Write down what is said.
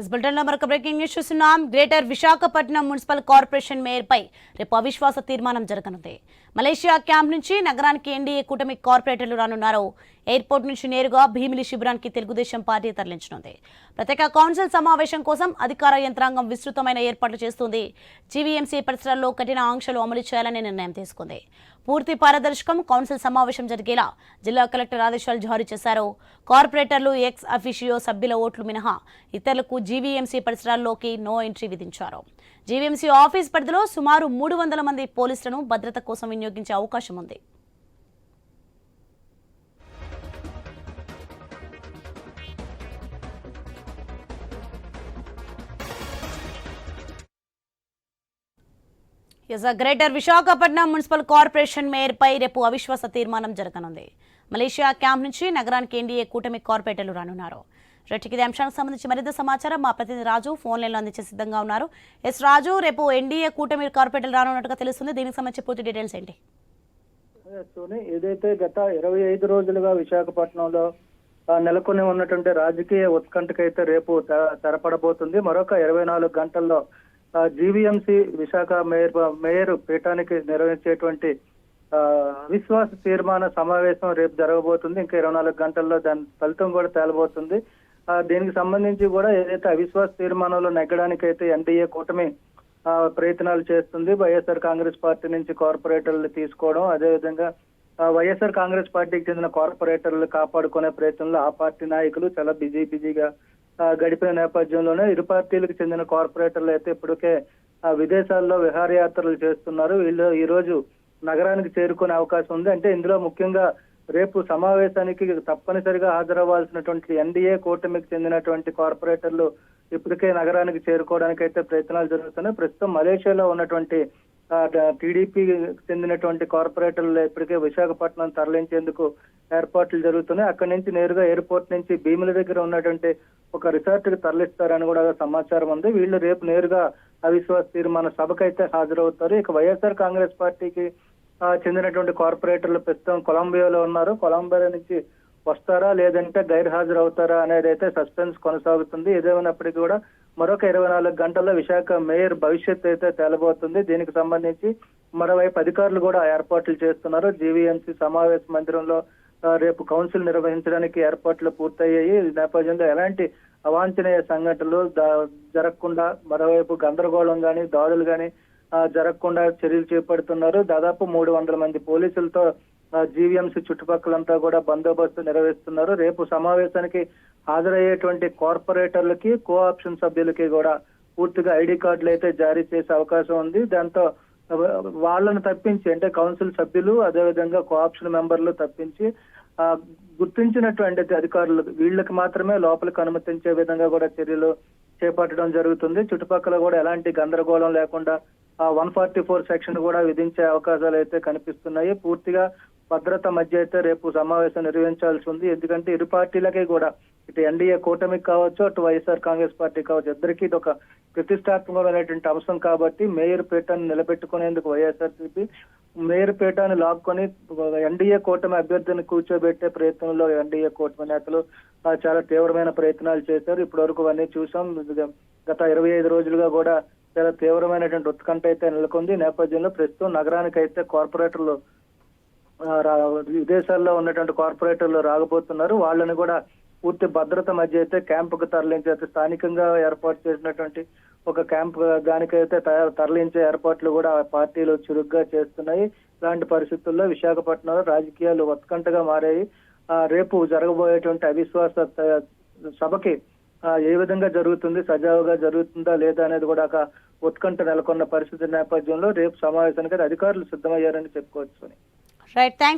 Is బులెటిన్లో మరొక breaking news చూస్తున్నాం. గ్రేటర్ విశాఖపట్నం మున్సిపల్ కార్పొరేషన్ మేయర్పై రేపు అవిశ్వాస తీర్మానం జరగనుంది. మలేషియా క్యాంప్ నుంచి నగరానికి ఎన్డీఏ కూటమి కార్పొరేటర్లు రానున్నారు. ఎయిర్పోర్ట్ నుంచి నేరుగా భీమిలి శిబిరానికి తెలుగుదేశం పార్టీ తరలించనుంది. ప్రత్యేక కౌన్సిల్ సమావేశం కోసం అధికార యంత్రాంగం విస్తృతమైన ఏర్పాట్లు చేస్తుంది. జీవీఎంసీ పరిసరాల్లో కఠిన ఆంక్షలు అమలు చేయాలని నిర్ణయం తీసుకుంది. పూర్తి పారదర్శకం కౌన్సిల్ సమావేశం జరిగేలా జిల్లా కలెక్టర్ ఆదేశాలు జారీ చేశారు. కార్పొరేటర్లు ఎక్స్ అఫీషియో సభ్యుల ఓట్లు మినహా ఇతరులకు జీవీఎంసీ పరిసరాల్లోకి నో ఎంట్రీ విధించారు. జీవీఎంసీ ఆఫీస్ పరిధిలో సుమారు మూడు వందల మంది పోలీసులను భద్రత కోసం వినియోగించే అవకాశం ఉంది. గ్రేటర్ విశాఖపట్నం మున్సిపల్ కార్పొరేషన్ మేయర్పై రేపు అవిశ్వాస తీర్మానం జరగనుంది. మలేషియా క్యాంప్ నుంచి నగరానికి ఎన్డీఏ కూటమి కార్పొరేటర్లు రానున్నారు. రెట్టికి ఇది అంశానికి సంబంధించి మరింత సమాచారం మా ప్రతినిధి రాజు ఫోన్ లైన్లో అందించే సిద్ధంగా ఉన్నారు. ఎస్ రాజు రేపు ఎన్డీఏ కూటమి కార్పొరేటర్లు రానున్నట్టుగా తెలుస్తుంది. దీనికి సంబంధించి పూర్తి డీటెయిల్స్ ఏంటి? ఏదైతే గత ఇరవై ఐదు రోజులుగా విశాఖపట్నంలో నెలకొని ఉన్నటువంటి రాజకీయ ఉత్కంఠకైతే రేపు తెరపడబోతుంది. మరొక ఇరవై నాలుగు గంటల్లో జీవీఎంసీ విశాఖ మేయర్ మేయర్ పీఠానికి నిర్వహించేటువంటి అవిశ్వాస తీర్మాన సమావేశం రేపు జరగబోతుంది. ఇంకా ఇరవై నాలుగు గంటల్లో దాని ఫలితం కూడా తేలబోతుంది. దీనికి సంబంధించి కూడా ఏదైతే అవిశ్వాస తీర్మానంలో నెగ్గడానికైతే ఎన్డీఏ కూటమి ప్రయత్నాలు చేస్తుంది వైఎస్ఆర్ కాంగ్రెస్ పార్టీ నుంచి కార్పొరేటర్లు తీసుకోవడం అదేవిధంగా వైఎస్ఆర్ కాంగ్రెస్ పార్టీకి చెందిన కార్పొరేటర్లు కాపాడుకునే ప్రయత్నంలో ఆ పార్టీ నాయకులు చాలా బిజీ బిజీగా గడిపిన నేపథ్యంలోనే ఇరు పార్టీలకు చెందిన కార్పొరేటర్లు అయితే ఇప్పటికే ఆ, విదేశాల్లో విహారయాత్రలు చేస్తున్నారు. వీళ్ళు ఈ రోజు నగరానికి చేరుకునే అవకాశం ఉంది. అంటే ఇందులో ముఖ్యంగా రేపు సమావేశానికి తప్పనిసరిగా హాజరవ్వాల్సినటువంటి ఎన్డీఏ కూటమికి చెందినటువంటి కార్పొరేటర్లు ఇప్పటికే నగరానికి చేరుకోవడానికి అయితే ప్రయత్నాలు జరుగుతున్నాయి. ప్రస్తుతం మలేషియాలో ఉన్నటువంటి టీడీపీ చెందినటువంటి కార్పొరేటర్లు ఇప్పటికే విశాఖపట్నం తరలించేందుకు ఏర్పాట్లు జరుగుతున్నాయి. అక్కడి నుంచి నేరుగా ఎయిర్పోర్ట్ నుంచి భీముల దగ్గర ఉన్నటువంటి ఒక రిసార్ట్కి తరలిస్తారని కూడా సమాచారం ఉంది. వీళ్ళు రేపు నేరుగా అవిశ్వాస తీర్మాన సభకైతే హాజరవుతారు. ఇక వైఎస్ఆర్ కాంగ్రెస్ పార్టీకి చెందినటువంటి కార్పొరేటర్లు ప్రస్తుతం కొలంబియాలో ఉన్నారు. కొలంబియా నుంచి వస్తారా లేదంటే గైర్ హాజరు అవుతారా అనేది అయితే సస్పెన్స్ కొనసాగుతుంది. ఏదేమైనప్పటికీ కూడా మరొక ఇరవై నాలుగు గంటల్లో విశాఖ మేయర్ భవిష్యత్ అయితే తేలబోతుంది. దీనికి సంబంధించి మరోవైపు అధికారులు కూడా ఏర్పాట్లు చేస్తున్నారు. జీవీఎంసీ సమావేశ మందిరంలో రేపు కౌన్సిల్ నిర్వహించడానికి ఏర్పాట్లు పూర్తయ్యాయి. ఈ నేపథ్యంలో ఎలాంటి అవాంఛనీయ సంఘటనలు జరగకుండా మరోవైపు గందరగోళం కానీ దాడులు కానీ జరగకుండా చర్యలు చేపడుతున్నారు. దాదాపు మూడు వందల మంది పోలీసులతో జీవీఎంసీ చుట్టుపక్కలంతా కూడా బందోబస్తు నిర్వహిస్తున్నారు. రేపు సమావేశానికి హాజరయ్యేటువంటి కార్పొరేటర్లకి కో ఆప్షన్ సభ్యులకి కూడా పూర్తిగా ఐడి కార్డులు అయితే జారీ చేసే అవకాశం ఉంది. దాంతో వాళ్ళను తప్పించి అంటే కౌన్సిల్ సభ్యులు అదేవిధంగా కో ఆప్షన్ మెంబర్లు తప్పించి ఆ, గుర్తించినటువంటి అధికారులు వీళ్ళకి మాత్రమే లోపలికి అనుమతించే విధంగా కూడా చర్యలు చేపట్టడం జరుగుతుంది. చుట్టుపక్కల కూడా ఎలాంటి గందరగోళం లేకుండా వన్ ఫార్టీ ఫోర్ సెక్షన్ కూడా విధించే అవకాశాలు అయితే కనిపిస్తున్నాయి. పూర్తిగా భద్రత మధ్య అయితే రేపు సమావేశం నిర్వహించాల్సి ఉంది. ఎందుకంటే ఇరు పార్టీలకి కూడా ఇటు ఎన్డీఏ కూటమికి కావచ్చు అటు వైఎస్ఆర్ కాంగ్రెస్ పార్టీ కావచ్చు ఇద్దరికి ఇది ఒక ప్రతిష్టాత్మకమైనటువంటి అంశం కాబట్టి మేయర్ పీఠాన్ని నిలబెట్టుకునేందుకు వైఎస్ఆర్సీపీ మేయర్ పీఠాన్ని లాక్కొని ఎన్డీఏ కూటమి అభ్యర్థిని కూర్చోబెట్టే ప్రయత్నంలో ఎన్డీఏ కూటమి నేతలు చాలా తీవ్రమైన ప్రయత్నాలు చేశారు. ఇప్పటి వరకు అవన్నీ చూసాం గత ఇరవై ఐదు రోజులుగా కూడా చాలా తీవ్రమైనటువంటి ఉత్కంఠ అయితే నెలకొంది. నేపథ్యంలో ప్రస్తుతం నగరానికి అయితే కార్పొరేటర్లు విదేశాల్లో ఉన్నటువంటి కార్పొరేటర్లు రాకపోతున్నారు. వాళ్ళని కూడా పూర్తి భద్రత మధ్య అయితే క్యాంపుకు తరలించే అయితే స్థానికంగా ఏర్పాటు చేసినటువంటి ఒక క్యాంప్ దానికైతే తరలించే ఏర్పాట్లు కూడా పార్టీలు చురుగ్గా చేస్తున్నాయి. ఇలాంటి పరిస్థితుల్లో విశాఖపట్నంలో రాజకీయాలు ఉత్కంఠగా మారాయి. రేపు జరగబోయేటువంటి అవిశ్వాస సభకి ఏ విధంగా జరుగుతుంది సజావుగా జరుగుతుందా లేదా అనేది కూడా ఒక ఉత్కంఠ నెలకొన్న పరిస్థితి నేపథ్యంలో రేపు సమావేశానికి అధికారులు సిద్ధమయ్యారని చెప్పుకోవచ్చు Right. Thanks.